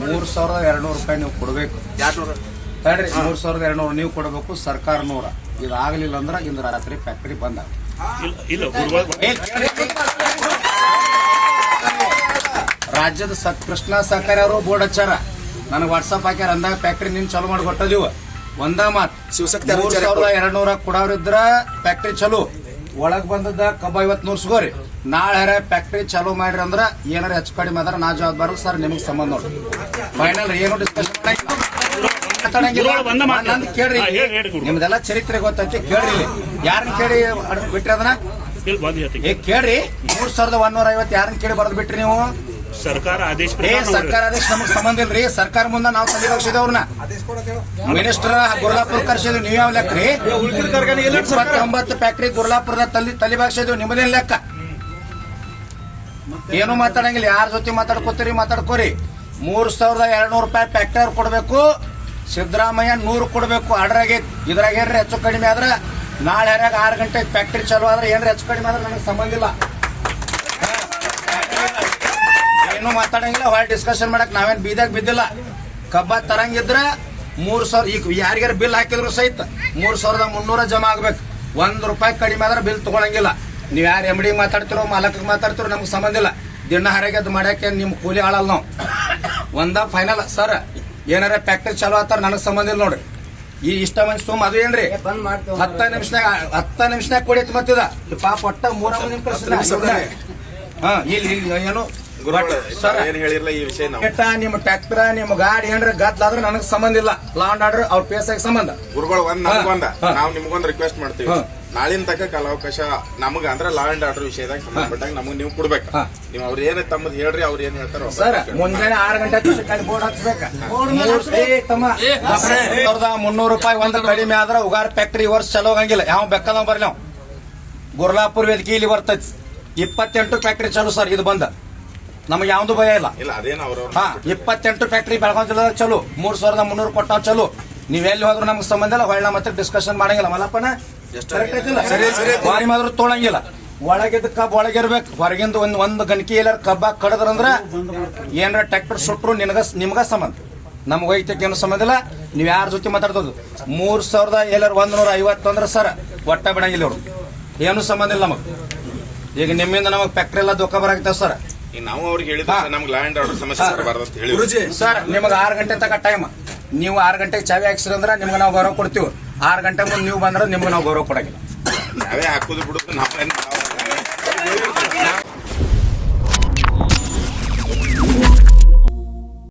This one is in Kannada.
ಮೂರ್ ಸಾವಿರದ ಎರಡ್ನೂರು ರೂಪಾಯಿ ನೀವು ಕೊಡಬೇಕು. ಎರಡ್ನೂರ? ತಡ್ರಿ ಮೂರ್ ಸಾವಿರದ ಎರಡ್ನೂರು ನೀವು ಕೊಡಬೇಕು ಸರ್ಕಾರ ನೂರ. ಇದಾಗಲಿಲ್ಲ ಅಂದ್ರೆ ಇಂದು ರಾತ್ರಿ ಫ್ಯಾಕ್ಟರಿ ಬಂದ ರಾಜ್ಯದ ಸತ್ ಕೃಷ್ಣ ಸಹಕಾರಿ ಅವರು ಬೋರ್ಡ್ ಹಚ್ಚಾರ. ನನಗೆ ವಾಟ್ಸಪ್ ಹಾಕ್ಯಾರ ಅಂದಾಗ ಫ್ಯಾಕ್ಟ್ರಿ ನಿನ್ ಚಾಲೂ ಮಾಡಿ ಕೊಟ್ಟದೀವ ಒಂದ ಮಾತ್. ಶಿವಶಕ್ತಿ ಮೂರು ಅರುಣ್ ಸಾವಿರದ ಎರಡ್ ನೂರ ಕೊಡವ್ರಿದ್ರ ಫ್ಯಾಕ್ಟ್ರಿ ಚಲೋ. ಒಳಗ್ ಬಂದದ ಕಬ್ಬ ಐವತ್ ನೂರ್ ಸಿಗೋರಿ. ನಾಳೆ ಫ್ಯಾಕ್ಟ್ರಿ ಚಾಲೂ ಮಾಡ್ರಿ ಅಂದ್ರೆ ಏನಾರ ಹೆಚ್ಚು ಕಡಿಮೆ ಆದ್ರೆ ನಾ ಜವಾಬ್ದಾರ ಸರ್ ನಿಮಗೆ ಸಂಬಂಧ ನೋಡ್ರಿ. ಫೈನಲ್ ಏನು ಡಿಸ್ಕಷನ್ ಕೇಳ್ರಿ. ನಿಮ್ದೆಲ್ಲ ಚರಿತ್ರೆ ಗೊತ್ತೈತಿ ಕೇಳ್ರಿ ಯಾರನ್ನ ಕೇಳಿ ಬಿಟ್ರಿ ಅದನ್ನ? ಏ ಕೇಳ್ರಿ. ಮೂರ್ ಸಾವಿರದ ಒಂದೂರ ಐವತ್ತು ಯಾರನ್ನ ಕೇಳಿ ಬರೆದು ಬಿಟ್ರಿ ನೀವು? ಸರ್ಕಾರ ಆದೇಶ ಏ ಸರ್ಕಾರ ಆದೇಶ ನಮಗ್ ಸಂಬಂಧ ಇಲ್ರಿ. ಸರ್ಕಾರ ಮುಂದೆ ನಾವು ತಲೆ ಬಾಗ್ಸಿದೇವ್ ಅವ್ರನ್ನ ಮಿನಿಸ್ಟರ್ ಗುರ್ಲಾಪುರ ಕರ್ಸಿದ್ವಿ ನೀವ್ ಯಾವ ಲೆಕ್ಕ ರೀ? ಇಪ್ಪತ್ತೊಂಬತ್ತು ಫ್ಯಾಕ್ಟ್ರಿ ಗುರ್ಲಾಪುರದ ತಲೆ ತಲೆ ಬಾಗ್ಸಿದ್ವಿ ನಿಮ್ಮದೇನ್ ಲೆಕ್ಕ? ಏನು ಮಾತಾಡಂಗಿಲ್ಲ. ಯಾರ ಜೊತೆ ಮಾತಾಡ್ಕೋತೀರಿ ಮಾತಾಡ್ಕೋರಿ. ಮೂರು ಸಾವಿರದ ಎರಡ್ನೂರು ರೂಪಾಯಿ ಫ್ಯಾಕ್ಟರ್ ಕೊಡಬೇಕು. ಸಿದ್ದರಾಮಯ್ಯ ನೂರು ಕೊಡಬೇಕು. ಆಗೈತಿ ಇದ್ರಾಗ ಏನ್ರಿ ಹೆಚ್ಚು ಕಡಿಮೆ ಆದ್ರೆ ನಾಳೆ ಯಾರಾಗ ಆರು ಗಂಟೆ ಫ್ಯಾಕ್ಟ್ರಿ ಚಾಲೂ ಆದ್ರೆ ಏನ್ರಿ ಹೆಚ್ಚು ಕಡಿಮೆ ಆದ್ರೆ ನನಗೆ ಸಂಬಂಧ ಇಲ್ಲ. ಏನು ಮಾತಾಡಂಗಿಲ್ಲ. ಹೊರ ಡಿಸ್ಕಷನ್ ಮಾಡಕ್ ನಾವೇನ್ ಬೀದಾಗ ಬಿದ್ದಿಲ್ಲ. ಕಬ್ಬ ತರಂಗಿದ್ರೆ ಮೂರು ಸಾವಿರ ಈಗ ಯಾರಿಗಾರ ಬಿಲ್ ಹಾಕಿದ್ರು ಸಹಿತ ಮೂರು ಸಾವಿರದ ಮುನ್ನೂರ ಜಮಾ ಆಗ್ಬೇಕು. ಒಂದ್ ರೂಪಾಯಿ ಕಡಿಮೆ ಆದ್ರೆ ಬಿಲ್ ತಗೊಳಂಗಿಲ್ಲ. ನೀವ್ ಯಾರು ಎಮ್ಡಿ ಮಾತಾಡ್ತಿರೋ ಮಾಲಕ್ ಮಾತಾಡ್ತಿರೋ ನಮ್ಗೆ ಸಂಬಂಧ ಇಲ್ಲ. ದಿನ ಹರಗೆದ್ದು ಮಾಡಕ್ಕೆ ನಿಮ್ ಕೂಲಿ ಆಳಲ್ಲ ನಾವು. ಒಂದ ಫೈನಲ್ ಸರ್ ಏನಾರ ಫ್ಯಾಕ್ಟ್ರಿ ಚಾಲೂ ಆತಾರ ನನಗೆ ಸಂಬಂಧ ಇಲ್ಲ ನೋಡ್ರಿ. ಈ ಇಷ್ಟ ಮಂದಿ ಸುಮ್ ಅದು ಏನ್ರಿ? ಹತ್ತ ನಿಮಿಷನಾಗ ಹತ್ತ ನಿಮಿಷನಾಗ ಕೊಡಿತ್ ಮತ್ತಿದ. ಪಾಪ ಒಟ್ಟ ಮೂರ ನಿಮಿಷ ಹಾ ಇಲ್ಲಿ ಇಲ್ಲಿ ಏನು? ಗುರು ಸರ್ ಏನ್ ಹೇಳಿರಲ್ಲ ಈ ವಿಷಯ ನಾವು? ಕೆಟ್ಟ ನಿಮ್ಮ ಟ್ರ್ಯಾಕ್ಟರ್ ನಿಮ್ಮ ಗಾಡಿ ಏನ್ರ ಗದ್ಲಾದ್ರೆ ನನಗ್ ಸಂಬಂಧ ಇಲ್ಲ. ಲಾಂಡ್ ಆರ್ಡರ್ ಅವ್ರ ಪೇಸಾಗ ಸಂಬಂಧ. ಗುರುಗಳು ಒಂದ್. ನಾವು ನಿಮ್ಗೊಂದ್ ರಿಕ್ವೆಸ್ಟ್ ಮಾಡ್ತೀವಿ. ನಾಳಿನ ತಕ ಕಾಲಾವಕಾಶ ನಮಗ ಅಂದ್ರ ಲಾ ಅಂಡ್ ಆರ್ಡರ್ ವಿಷಯದಾಗ ಸಂಬಂಧಪಟ್ಟಾಗ ನಮಗ್ ನೀವು ಕೊಡ್ಬೇಕು. ನೀವು ಅವ್ರ ಏನ್ ತಮ್ಮದ್ ಹೇಳ್ರಿ ಅವ್ರ ಏನ್ ಹೇಳ್ತಾರ ಸರ್ ಮುಂಜಾನೆ ಆರು ಗಂಟೆ ಬೋರ್ಡ್ ಮುನ್ನೂರು ರೂಪಾಯಿ ಒಂದ್ ಕಡಿಮೆ ಆದ್ರ ಉಗಾರ್ ಫ್ಯಾಕ್ಟ್ರಿ ವರ್ಷ ಚಲೋ ಆಗಂಗಿಲ್ಲ. ಯಾವ ಬೆಕ್ಕದ ಬರ್ಲಿ ನಾವು ಗುರ್ಲಾಪುರ್ ವೇದಿಕೆ ಇಲ್ಲಿ ಬರ್ತೈತಿ. ಇಪ್ಪತ್ತೆಂಟು ಫ್ಯಾಕ್ಟ್ರಿ ಚಲೋ ಸರ್ ಇದು ಬಂದ. ನಮಗೆ ಯಾವ್ದು ಭಯ ಇಲ್ಲ. ಇಲ್ಲ ಅದೇನು ಅವ್ರ ಹಾ ಇಪ್ಪತ್ತೆಂಟು ಫ್ಯಾಕ್ಟ್ರಿ ಬೆಳಗಾವಿ ಜಿಲ್ಲೆದಾಗ ಚಲೋ. ಮೂರ್ ಸಾವಿರದ ಮುನ್ನೂರು ಕೊಟ್ಟಾವ್ ಚಲೋ. ನೀವ್ ಎಲ್ಲಿ ಹೋದ್ರು ನಮ್ಗೆ ಸಂಬಂಧ ಇಲ್ಲ ಹೊಳ್ಳ ಮತ್ತೆ ಡಿಸ್ಕಷನ್ ಮಾಡಂಗಿಲ್ಲ. ಮಲ್ಲಪ್ಪನ? ಬಾರಿ ಮಾತ್ರ ತೊಳಂಗಿಲ್ಲ. ಒಳಗಿದ್ದ ಕಬ್ಬ ಒಳಗಿರ್ಬೇಕು. ಹೊರಗಿಂದ ಒಂದ್ ಒಂದ್ ಗಣಕಿ ಎಲ್ಲಾರ ಕಬ್ಬ ಕಡದ್ರಂದ್ರ ಏನಾರ ಟ್ರಾಕ್ಟರ್ ಸುಟ್ರು ನಿನಗ ನಿಮ್ಗ ಸಂಬಂಧ. ನಮ್ಗೆ ವೈದ್ಯಕ್ಕೆ ಏನು ಸಂಬಂಧ ಇಲ್ಲ. ನೀವ್ ಯಾರ ಜೊತೆ ಮಾತಾಡ್ತದ? ಮೂರ್ ಸಾವಿರದ ಎಲ್ಲರ ಒಂದ್ ನೂರ ಐವತ್ತು ಅಂದ್ರೆ ಸರ್ ಒಟ್ಟ ಬಿಡಂಗಿಲ್ಲ ಅವ್ರು ಏನು ಸಂಬಂಧ ಇಲ್ಲ ನಮಗ್. ಈಗ ನಿಮ್ಮಿಂದ ನಮಗ್ ಫ್ಯಾಕ್ಟ್ರಿ ಎಲ್ಲ ದುಃಖ ಬರಾಕ್ತಾವ ಸರ್? ಈಗ ನಾವು ಅವ್ರಿಗೆ. ನಮ್ಗೆ ಲಾ ಅಂಡ್ ಆರ್ಡರ್ ಸಮಸ್ಯೆ ಹಾ. ಬರಬಾರ್ದು ಅಂತ ಹೇಳಿ ಸರ್ ನಿಮಗೆ ಆರು ಗಂಟೆ ತನಕ ಟೈಮ್ ನೀವು ಆರು ಗಂಟೆಗೆ ಚಾವಿ ಹಾಕ್ಸಿರಂದ್ರ ನಿಮ್ಗೆ ನಾವು ಬರೋ ಕೊಡ್ತೀವಿ. ಆರು ಗಂಟೆ ಮುಂದೆ ನೀವು ಬಂದ್ರೆ ನಿಮ್ಗೆ ನಾವು ಗೌರವ ಕೊಡಂಗಿಲ್ಲ. ನಾವೇ ಹಾಕೋದು ಬಿಡೋದು ನಾವೇನ್ ನಾವು